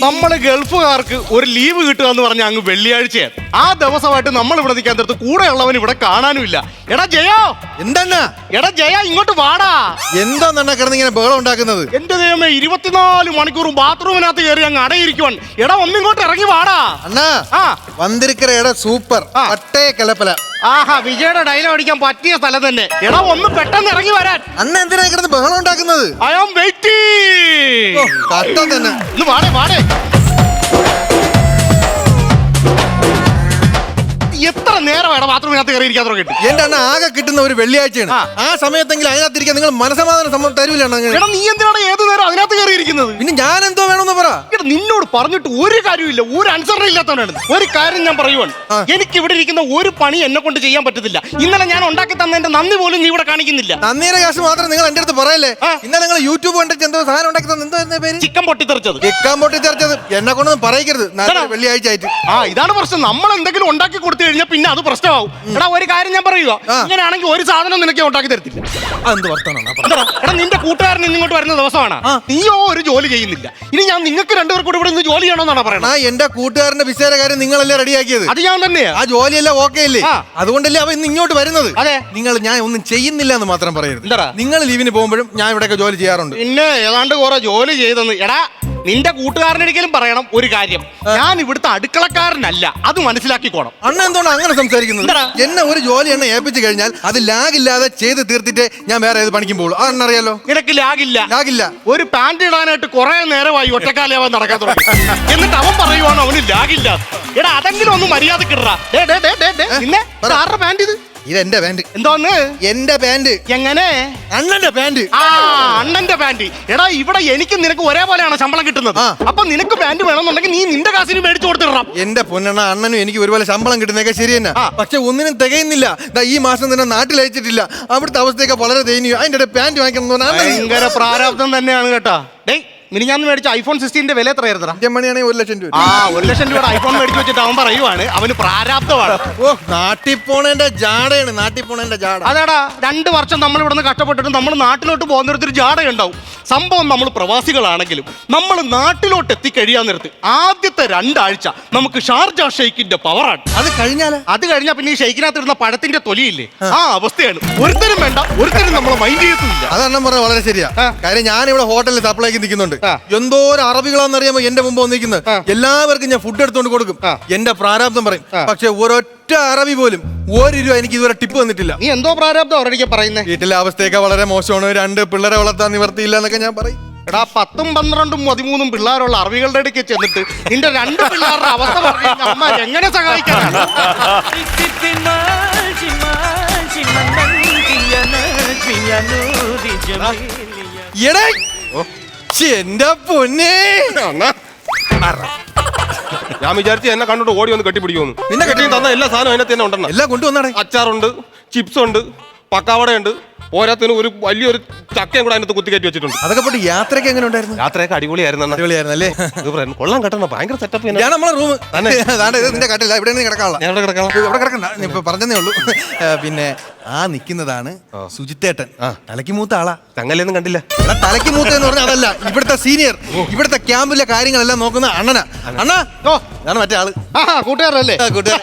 നമ്മൾ ഗൾഫുകാർക്ക് ഒരു ലീവ് കിട്ടുക എന്ന് പറഞ്ഞ അങ്ങ് വെള്ളിയാഴ്ചയാണ് ആ ദിവസമായിട്ട് നമ്മൾ ഇവിടെ നിൽക്കാൻ തീർത്ത് കൂടെയുള്ളവൻ ഇവിടെ കാണാനുമില്ല. എടാ ജയോ! എന്താണ് എടാ ജയ ഇങ്ങോട്ട് വാടാ. എന്താ ഇങ്ങനെ ബഹളം ഉണ്ടാക്കുന്നത്? എന്റെ ദൈവമേ ഇരുപത്തിനാല് മണിക്കൂറും ബാത്റൂമിനകത്ത് കയറി അങ്ങ് അടയിരിക്കുവാൻ. എടാ ഒന്നിങ്ങോട്ട് ഇറങ്ങി വാടാ. അണ്ണാ ആ. വந்திരിക്കര സൂപ്പർ ആ. പട്ടേ കലപ്പല. ആഹാ വിജയുടെ ഡയലോഗ് അടിക്കാൻ പറ്റിയ സ്ഥലം തന്നെ. എടാ ഒന്ന് പെട്ടെന്ന് ഇറങ്ങി വരാൻ. അന്ന് എന്തിനാ കിടന്ന് ബഹളം ഉണ്ടാക്കുന്നത്? ഐ ആം വെയിറ്റിംഗ് ഓ, കഷ്ടം തന്നെ. ഒന്ന് വാടേ വാടേ. എത്ര നേരമാണ് ബാത്റൂമിനകത്ത് കയറിയിരിക്കാൻ തുടങ്ങിയിട്ട്? എന്റെ അണ്ണ ആകെ കിട്ടുന്ന ഒരു വെള്ളിയാഴ്ചയാണ്. ആ. സമയത്തെങ്കിലും അതിനകത്തിരിക്കാൻ നിങ്ങൾ മനസമാധാനം സമ്മതം തരൂല അണ്ണാ എടാ നീ എന്തിനാണ് ഏത് നേരം അതിനകത്ത് കയറിയിരിക്കുന്നത് പിന്നെ ഞാൻ എന്തോ വേണമെന്ന് പറ. നിന്നോട് പറഞ്ഞിട്ട് ഒരു കാര്യമില്ല ഒരു അനുസരണ ഇല്ലാത്തവനാണ് ഒരു കാര്യം ഞാൻ പറയുവാണ്. എനിക്ക് ഇവിടെ ഇരിക്കുന്ന ഒരു പണി എന്നെ കൊണ്ട് ചെയ്യാൻ പറ്റത്തില്ല. ഇന്നലെ ഞാൻ ഉണ്ടാക്കി തന്നതിന്റെ നന്ദി പോലും നീ ഇവിടെ കാണിക്കുന്നില്ല. നന്ദിയുടെ കാശ് മാത്രം നിങ്ങൾ എന്റെ അടുത്ത് പറയല്ലേ? ഇന്നലെ നിങ്ങൾ യൂട്യൂബ് കണ്ടിട്ട് എന്തോ സാധനം ഉണ്ടാക്കി തന്നെ. എന്തോ പേര്? ചിക്കൻ പൊട്ടിത്തെറിച്ചത്. ചിക്കൻ പൊട്ടിത്തെറിച്ചത്. എന്നെ കൊണ്ടൊന്നും പറയരുത്. വെള്ളിയാഴ്ച ആയിട്ട് ആ ഇതാണ് പ്രശ്നം. നമ്മൾ എന്തെങ്കിലും ഉണ്ടാക്കി കൊടുത്തു കഴിഞ്ഞാൽ പിന്നെ അത് പ്രശ്നമാവും. എടാ ഒരു കാര്യം ഞാൻ പറയുക. ഇങ്ങനെയാണെങ്കിൽ ഒരു സാധനം നിനക്ക് ഉണ്ടാക്കി തരത്തില്ല. എന്ത് വർത്തമാനം എടാ നിന്റെ കൂട്ടുകാരൻ ഇങ്ങോട്ട് വരുന്ന ദിവസമാണ്. നീയോ ഒരു ജോലി ചെയ്യുന്നില്ല. ഇനി ഞാൻ നിങ്ങൾക്ക് രണ്ടുപേർ കൂടി ഇവിടെ നിന്ന് ജോലി ചെയ്യണമെന്നാണ് ആ എന്റെ കൂട്ടുകാരന്റെ വിസയുടെ കാര്യം നിങ്ങളല്ലേ റെഡിയാക്കിയത്? അത് ഞാൻ തന്നെയാ. ആ ജോലിയെല്ലാം ഓക്കെ അല്ലേ ആ. അതുകൊണ്ടല്ലേ അവ ഇന്ന് ഇങ്ങോട്ട് വരുന്നത്? അതെ. നിങ്ങൾ ഞാൻ ഒന്നും ചെയ്യുന്നില്ല എന്ന് മാത്രം പറയരുത്. എന്താടാ? നിങ്ങൾ ലീവിന് പോകുമ്പോഴും ഞാൻ ഇവിടെയൊക്കെ ജോലി ചെയ്യാറുണ്ട്. പിന്നെ ഏതാണ്ട് കുറെ ജോലി ചെയ്തെന്ന്. എടാ നിന്റെ കൂട്ടുകാരനൊരിക്കലും പറയണം ഒരു കാര്യം. ഞാൻ ഇവിടുത്തെ അടുക്കളക്കാരനല്ല. അത് മനസ്സിലാക്കിക്കോണം. അണ്ണ എന്തുകൊണ്ട് അങ്ങനെ സംസാരിക്കുന്നത്? എന്നെ ഒരു ജോലി എന്നെ ഏൽപ്പിച്ചു കഴിഞ്ഞാൽ അത് ലാഗില്ലാതെ ചെയ്ത് തീർത്തിട്ട് ഞാൻ വേറെ ഏത് പണിക്കും പോകുള്ളൂ. അറിയാലോ? നിനക്ക് ലാഗില്ല. ലാഗില്ല. ഒരു പാന്റ് ഇടാനായിട്ട് കുറെ നേരമായി ഒറ്റക്കാലയാവാൻ നടക്കാൻ തുടങ്ങി. എന്നിട്ട് അവൻ പറയുവാണോ അവന് ലാഗില്ല. എടാ അതെങ്കിലും ഒന്ന്. പിന്നെ ആരുടെ പാന്റ് ഇത്? ഇത് എന്റെ പാന്റ്. എന്തോന്ന്? എന്റെ പാന്റ്. എങ്ങനെ? അണ്ണന്റെ പാന്റ്. ആ അണ്ണന്റെ പാന്റ്. എടാ ഇവിടെ എനിക്ക് നിനക്ക് ഒരേപോലെയാണ് ശമ്പളം കിട്ടുന്നത്. ആ. അപ്പൊ നിനക്ക് പാന്റ് വേണമെന്നുണ്ടെങ്കിൽ നീ നിന്റെ കാശിന് മേടിച്ചു കൊടുത്തിടാം എന്റെ പൊന്നണ്ണ അണ്ണനും എനിക്ക് ഒരുപോലെ ശമ്പളം കിട്ടുന്നതൊക്കെ ശരി തന്നെ. ആ. പക്ഷെ ഒന്നിനും തികയുന്നില്ല. ദാ ഈ മാസം തന്നെ നാട്ടിൽ അയച്ചിട്ടില്ല. അവിടുത്തെ അവസ്ഥയൊക്കെ വളരെ ദയനീയം. അതിന്റെ പാന്റ് വാങ്ങിക്കണം എന്ന് പറഞ്ഞാൽ അണ്ണൻ ഭയങ്കര പ്രാരാബ്ദം തന്നെയാണ് കേട്ടോ. ഡേയ് മിനി ഞാൻ മേടിച്ച ഐഫോൺ സിക്സ്റ്റീന്റെ വില എത്രയായിരുന്നടാ? അഞ്ച് മണിയാണെങ്കിൽ ഒരു ലക്ഷം രൂപ. ആ ഒരു ലക്ഷം രൂപയുടെ ഐഫോൺ മേടിച്ചു വെച്ചിട്ട് അവൻ പറയുവാണ് അവന് പ്രാരാബ്ദമാണ്. ഓ നാട്ടിൽ പോണേന്റെ ജാടയാണ് നാട്ടിൽ പോണേന്റെ ജാട. അതാടാ രണ്ട് വർഷം നമ്മൾ ഇവിടുന്ന് കഷ്ടപ്പെട്ടിട്ട് നമ്മൾ നാട്ടിലോട്ട് പോകുന്നൊരു ജാട ഉണ്ടാവും സംഭവം നമ്മൾ പ്രവാസികളാണെങ്കിലും നമ്മൾ നാട്ടിലോട്ട് എത്തിക്കഴിയാൻ നിർത്തി ആദ്യത്തെ രണ്ടാഴ്ച നമുക്ക് ഷാർജ ഷെയ്ക്കിന്റെ പവറാണ് അത് കഴിഞ്ഞാൽ അത് കഴിഞ്ഞാൽ പിന്നെ ഈ ഷെയ്ക്കിനകത്ത് ഇടുന്ന പഴത്തിന്റെ തൊലിയില്ലേ? ആ. അവസ്ഥയാണ്. ഒരുത്തരും വേണ്ട ഒരുത്തരും നമ്മളെ മൈൻഡ് ചെയ്യത്തില്ല അതെണ്ണം പറഞ്ഞ വളരെ ശരിയാ. കാര്യം ഞാൻ ഇവിടെ ഹോട്ടലിൽ സപ്ലൈക്ക് നിൽക്കുന്നുണ്ട്. എന്തോ ഒരു അറബികളാണെന്നറിയാമോ എന്റെ മുമ്പ് വന്നിരിക്കുന്നത്? എല്ലാവർക്കും ഞാൻ ഫുഡ് എടുത്തുകൊണ്ട് കൊടുക്കും. എന്റെ പ്രാരാബ്ദം പറയും. പക്ഷെ ഒരൊറ്റ അറബി പോലും ഒരു രൂപ എനിക്ക് ഇതുവരെ ടിപ്പ് തന്നിട്ടില്ല നീ എന്തോ പ്രാരാബ്ദം അവരടിക്കാൻ പറയുന്നത് വീട്ടിലെ അവസ്ഥയൊക്കെ വളരെ മോശമാണ്. രണ്ട് പിള്ളേരെ വളർത്താൻ നിവർത്തിയില്ല എന്നൊക്കെ ഞാൻ പറയും. എടാ പത്തും പന്ത്രണ്ടും പതിമൂന്നും പിള്ളേരുള്ള അറബികളുടെ ഇടയ്ക്ക് ചെന്നിട്ട് നിന്റെ രണ്ട് പിള്ളേരുടെ അവസ്ഥ പറഞ്ഞു അമ്മ എങ്ങനെ സഹായിക്കാനാണ് എടേ എന്റെ പൊന്നേ. ഞാൻ വിചാരിച്ചു എന്നെ കണ്ടോണ്ട് ഓടി വന്ന് കെട്ടിപ്പിടിക്കുമെന്ന്. നിന്നെ കെട്ടി തന്ന എല്ലാ സാധനവും അതിനകത്ത് തന്നെ ഉണ്ടെന്നാ എല്ലാം കൊണ്ടുവന്നാടേ? അച്ചാറുണ്ട് ചിപ്സ് ഉണ്ട് പക്കാവടയുണ്ട് പോരാത്തിന് ഒരു വലിയൊരു ചക്കയും കൂടെ അതിനകത്ത് കുത്തിക്കയറ്റി വെച്ചിട്ടുണ്ട്. അതൊക്കെ പോട്ട് യാത്രയൊക്കെ എങ്ങനെ ഉണ്ടായിരുന്നു? യാത്രയൊക്കെ അടിപൊളിയായിരുന്നു അടിപൊളിയായിരുന്നു അല്ലേ. കൊള്ളാൻ കെട്ടണം ഭയങ്കര സെറ്റപ്പ് ഞാൻ നമ്മളെ റൂം തന്നെ? ഇതിന്റെ ഇത് നിന്റെ കട്ടില്ല. ഇവിടെ കിടക്കാനുള്ള. ഞാൻ ഇവിടെ കിടക്കാം ഇവിടെ കിടക്കണ്ട. ഞാൻ ഇപ്പൊ പറഞ്ഞതേ ഉള്ളൂ. പിന്നെ ആ നിൽക്കുന്നതാണ് സുജിത്തേട്ടൻ. തലയ്ക്ക് മൂത്ത ആളാ. ചങ്ങലൊന്നും കണ്ടില്ല. തലയ്ക്ക് മൂത്ത എന്ന് പറഞ്ഞ അതല്ല. ഇവിടുത്തെ സീനിയർ ഇവിടുത്തെ ക്യാമ്പിലെ കാര്യങ്ങളെല്ലാം നോക്കുന്ന അണ്ണനാ. അണ്ണാ. ഓ. ഞാൻ മറ്റേ ആൾ. ആ കൂട്ടുകാരല്ലേ കൂട്ടുകാരൻ.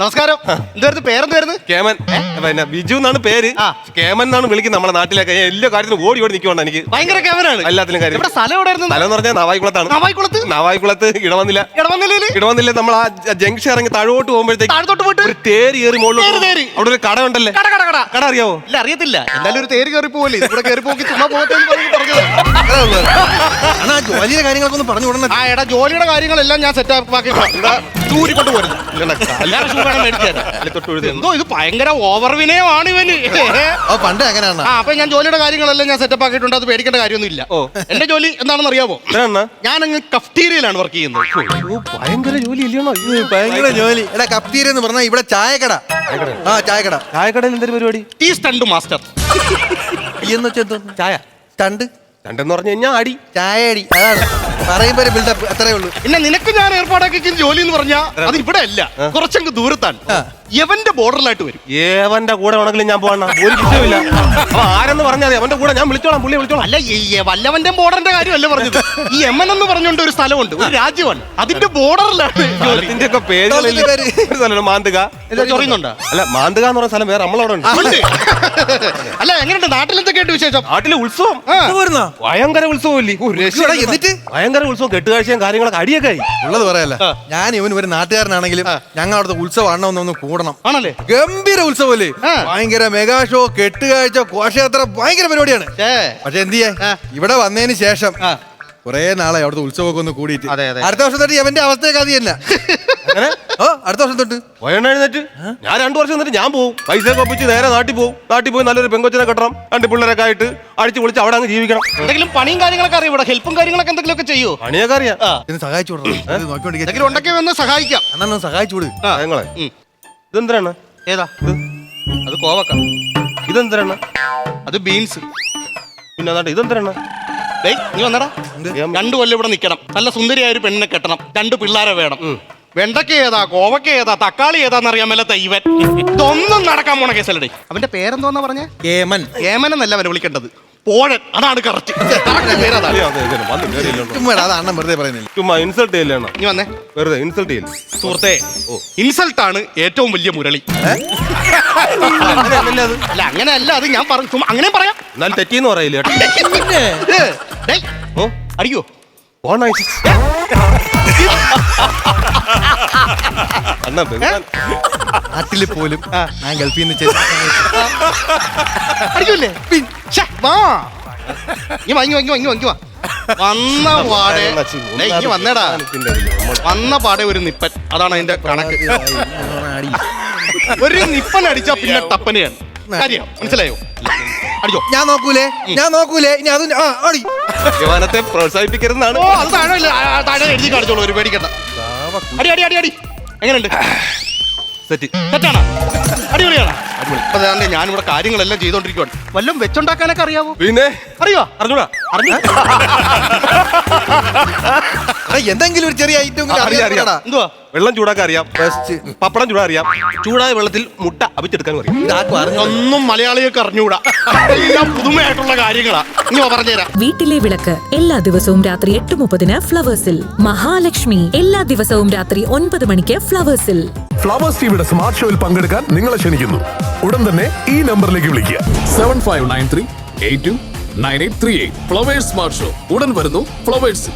നമസ്കാരം. എന്തായിരുന്നു പേരെന്തായിരുന്നു? കേമൻ. പിന്നെ ബിജു എന്നാണ് പേര്. ആ. കേമൻ എന്നാണ് വിളിക്കുന്നത് നമ്മുടെ നാട്ടിലൊക്കെ. ഞാൻ എല്ലാ കാര്യത്തിലും ഓടി ഓടി നിൽക്കുവാണ് എനിക്ക്. ഭയങ്കര ക്യാമറയാണ് എല്ലാത്തിലും കാര്യം. ഇവിടെ സ്ഥലം എവിടെ സ്ഥലം എന്ന് പറഞ്ഞാൽ നവായിക്കുളത്താണ്. നവായിക്കുളത്ത്? നവായിക്കുളത്ത് ഇടവന്നില്ല. ഇടവന്നില്ലേ? ഇടവന്നില്ല. നമ്മൾ ആ ജംഗ്ഷൻ ഇറങ്ങി താഴോട്ട് പോകുമ്പോഴത്തേക്ക് താഴത്തോട്ട് പോയിട്ട് ഒരു തേര് കയറി തേര്, മുകളിലോട്ട് തേര്. അവിടെ ഒരു കട ഉണ്ടല്ലേ? കട കട കട. കട അറിയാവോ? ഇല്ല അറിയത്തില്ല. എന്തായാലും ഒരു തേര് കയറി പോവല്ലേ? ഇവിടെ കയറി പോക്കി ചുമ്മാ പോകട്ടെ എന്ന് പറഞ്ഞ് പറഞ്ഞത്. അത്രേ ഉള്ളൂ. അണ്ണാ ജോലിയുടെ കാര്യങ്ങളൊക്കെ ഒന്ന് പറഞ്ഞു കൊടുക്കണം ആ എടാ ജോലിയുടെ കാര്യങ്ങളെല്ലാം ഞാൻ സെറ്റ് ആക്കി തരാം. എന്തോ ഇത് ഭയങ്കര ഓവർ വിനയമാണ് ഇവന് ഓ പണ്ട് എങ്ങനെയാണ്? ആ അപ്പൊ ഞാൻ ജോലിയുടെ കാര്യങ്ങളെല്ലാം ഞാൻ സെറ്റപ്പ് ആക്കിയിട്ടുണ്ട്. അത് പേടിക്കേണ്ട കാര്യമൊന്നുമില്ല. ഓ. എന്റെ ജോലി എന്താണെന്ന് അറിയാമോ ഞാൻ അങ്ങ് കഫ്റ്റീരിയയിലാണ് വർക്ക് ചെയ്യുന്നത്. ഭയങ്കര ജോലി ഇല്ലയോ ഭയങ്കര ജോലി. എടാ കപ്തീര എന്ന് പറഞ്ഞാൽ ഇവിടെ ചായക്കട. ആ ചായക്കട. ചായക്കടയിൽ എന്തൊരു പരിപാടി? ടീ സ്റ്റണ്ട് മാസ്റ്റർ എന്ന് വെച്ചാൽ ചായ. സ്റ്റണ്ട് രണ്ടെന്ന് പറഞ്ഞു കഴിഞ്ഞാൽ അടി. ചായ അടി. അതാണ്. പറയുമ്പോ ഒരു ബിൽഡപ്പ് അത്രേ ഉള്ളൂ. പിന്നെ നിനക്ക് ഞാൻ ഏർപ്പാടാക്കി ജോലി എന്ന് പറഞ്ഞാൽ അത് ഇവിടെ അല്ല. കുറച്ചങ്ങ് ദൂരത്താണ്. എവന്റെ ബോർഡറിലായിട്ട് വരും. ഏവന്റെ കൂടെ വേണമെങ്കിലും ഞാൻ പോകണം ഒരു വിഷയമില്ല അപ്പൊ ആരെന്ന് പറഞ്ഞാൽ അവന്റെ കൂടെ ഞാൻ വിളിച്ചോളാം പുള്ളി വിളിച്ചോളാം. അല്ല ഈ വല്ലവന്റെ ബോർഡറിന്റെ കാര്യമല്ല പറഞ്ഞത്. ഈ എം എൻ എന്ന് പറഞ്ഞുകൊണ്ട് ഒരു സ്ഥലമുണ്ട് ഒരു രാജ്യമാണ്. അതിന്റെ ബോർഡറിലാണ്. ഒക്കെ പേരുകളില്ല മാന്തുക. ചൊറിയുന്നുണ്ടോ. അല്ല മാന്തുക എന്ന് പറഞ്ഞ സ്ഥലം വേറെ നമ്മളവിടെ ഉണ്ട്. അല്ല എങ്ങനെയുണ്ട്? നാട്ടിലെന്തൊക്കെ ആയിട്ട് വിശേഷം? നാട്ടിലെ ഉത്സവം. ഭയങ്കര ഉത്സവമില്ലേ? ഓ, എന്നിട്ട്? ഭയങ്കര ഉത്സവം. കെട്ടുകാഴ്ചയും കാര്യങ്ങളൊക്കെ അടിയൊക്കെ ആയി. ഉള്ളത് പറയല്ല? ഞാൻ ഇവൻ ഒരു നാട്ടുകാരനാണെങ്കിലും ഞങ്ങൾ അവിടുത്തെ ഉത്സവം അണ്ണൊന്ന് കൂടണം. ആണല്ലേ? ഗംഭീര ഉത്സവമല്ലേ? ഭയങ്കര മെഗാ ഷോ കെട്ടുകാഴ്ച ഘോഷയാത്ര ഭയങ്കര പരിപാടിയാണ്. പക്ഷെ എന്ത് ചെയ്യാ. ഇവിടെ വന്നതിന് ശേഷം. കുറെ നാളെ അവിടുത്തെ ഉത്സവമൊക്കെ ഒന്ന് കൂടിയിട്ട്. അടുത്ത വർഷം തൊട്ട് എവന്റെ അവസ്ഥയൊക്കെ അത് തന്നെ. ഓ അടുത്ത വർഷം തൊട്ട് വയണ്ണ എഴുന്നേറ്റ് ഞാൻ രണ്ടു വർഷം എന്നിട്ട് ഞാൻ പോകും പൈസ കപ്പിച്ച് നേരെ നാട്ടിൽ പോകും നാട്ടിൽ പോയി നല്ലൊരു പെങ്കൊച്ചിനെ കെട്ടണം. രണ്ട് പിള്ളേരൊക്കെ ആയിട്ട് അടിച്ചു പൊളിച്ച് അവിടെ അങ്ങ് ജീവിക്കണം. എന്തെങ്കിലും പണിയും കാര്യങ്ങളൊക്കെ അറിയാം ഇവിടെ? ഹെൽപ്പും കാര്യങ്ങളൊക്കെ എന്തെങ്കിലുമൊക്കെ ചെയ്യോ? പണിയൊക്കെ അറിയാം. സഹായിച്ചു എന്തെങ്കിലും ഉണ്ടെങ്കിൽ വന്ന് സഹായിക്കാം. അണ്ണൻ സഹായിച്ചു വിട്. ആ. ഏതാ? ഇത്? അത് കോവക്ക. ഇതെന്തിനാണ്? അത് ബീൻസ്. പിന്നെ അതാണ്ട് ഇതെന്തിനാണ്? ഡേയ് നീ വന്നടാ. രണ്ടു കൊല്ലം ഇവിടെ നിൽക്കണം നല്ല സുന്ദരിയായ ഒരു പെണ്ണിനെ കെട്ടണം. രണ്ട് പിള്ളേരെ വേണം. വെണ്ടക്ക ഏതാ? കോവക്ക ഏതാ? തക്കാളി ഏതാന്ന് അറിയാൻ മേലെ ഇവൻ. ഇതൊന്നും നടക്കാൻ പോണ കേസല്ലേ അവന്റെ പേരെന്തോന്നാ പറഞ്ഞേ? കേമൻ ഏമൻ എന്നല്ല അവനെ വിളിക്കേണ്ടത്. പോഴൻ. അതാണ് കറക്റ്റ് കറക്റ്റ് പേരതാണ് അയ്യോ, അതെ, അതെ, വന്ന് കേറിയല്ലോ. ചുമ്മാ അത് അണ്ണൻ വെറുതെ പറയുന്നില്ല. ചുമ്മാ ഇൻസൾട്ട് ചെയ്യല്ലേ അണ്ണാ? നീ വന്നേ. വെറുതെ ഇൻസൾട്ട് ചെയ്യല്ലേ? സുഹൃത്തെ ഇൻസൾട്ട് ആണ് ഏറ്റവും വലിയ മുരളി. അല്ല അങ്ങനെ അല്ല അത് ഞാൻ പറഞ്ഞു ചുമ്മാ അങ്ങനെ പറയാം. എന്നാൽ തെറ്റിന്ന് പറയില്ല ഓ. അണ്ണാ നാട്ടിൽ പോലും ഞാൻ ഗൾഫിൽ നിന്ന് ചെയ്ത അടിക്കൂലേ ശ്ശെ, വാ. ഇങ്ങ് വാങ്ങി വാങ്ങി വാങ്ങി വാങ്ങി വാ. വന്ന പാടെ. ഡേയ്, ഇങ്ങ് വന്നേടാ. വന്ന പാടെ ഒരു നിപ്പൻ. അതാണ് അതിന്റെ കണക്ക്. ഒരു നിപ്പൻ അടിച്ചാ പിന്നെ ടപ്പനെയാണ് കാര്യം മനസ്സിലായോ? അടിച്ചോ. ഞാൻ നോക്കൂലേ? ഞാൻ നോക്കൂലേ? ഇനി അതും ആ അടി യവാനത്തെ പ്രോത്സാഹിപ്പിക്കരുതെന്നാണ്. ഓ അത് താഴെ ഇല്ല, ആ, താഴെ എഴുതി കാണിച്ചോളൂ ഒരു പേടിക്കണ്ട. അടി അടി അടി അടി. എങ്ങനെയുണ്ട്? സെറ്റ്. സെറ്റാണ് അടിപൊളിയാണ്. അപ്പൊ ഞാൻ ഞാനിവിടെ കാര്യങ്ങളെല്ലാം ചെയ്തോണ്ടിരിക്കുവാണ്. വല്ലതും വെച്ചുണ്ടാക്കാനൊക്കെ അറിയാവോ? പിന്നെ? അറിയോ? അറിഞ്ഞൂടാ. അറിഞ്ഞു. എന്തെങ്കിലും ഒരു ചെറിയ ഐറ്റം അറിയാം, അറിയാം. എന്തുവാ വെള്ളം ചൂടാക്കാൻ അറിയാം. ബെസ്റ്റ് പപ്പടം ചൂടാ അറിയാം. ചൂടായ വെള്ളത്തിൽ മുട്ട അവിച്ചെടുക്കാൻ അറിയാം ഒന്നും മലയാളികൾക്ക് അറിഞ്ഞൂടാ. എല്ലാം പുതുമയായിട്ടുള്ള കാര്യങ്ങളാ. പറഞ്ഞുതരാം. വീട്ടിലെ വിളക്ക് എല്ലാ ദിവസവും രാത്രി എട്ട് മുപ്പതിന് ഫ്ലവേഴ്സിൽ. മഹാലക്ഷ്മി എല്ലാ ദിവസവും രാത്രി ഒൻപത് മണിക്ക് ഫ്ലവേഴ്സിൽ. ഫ്ലവേഴ്സ് ടിവിയുടെ സ്മാർട്ട് ഷോയിൽ പങ്കെടുക്കാൻ നിങ്ങളെ ക്ഷണിക്കുന്നു. ഉടൻ തന്നെ ഈ നമ്പറിലേക്ക് വിളിക്കുക. Seven five nine three eight two nine eight three eight Flowers smart show ഉടൻ വരുന്നു ഫ്ലവേഴ്സ്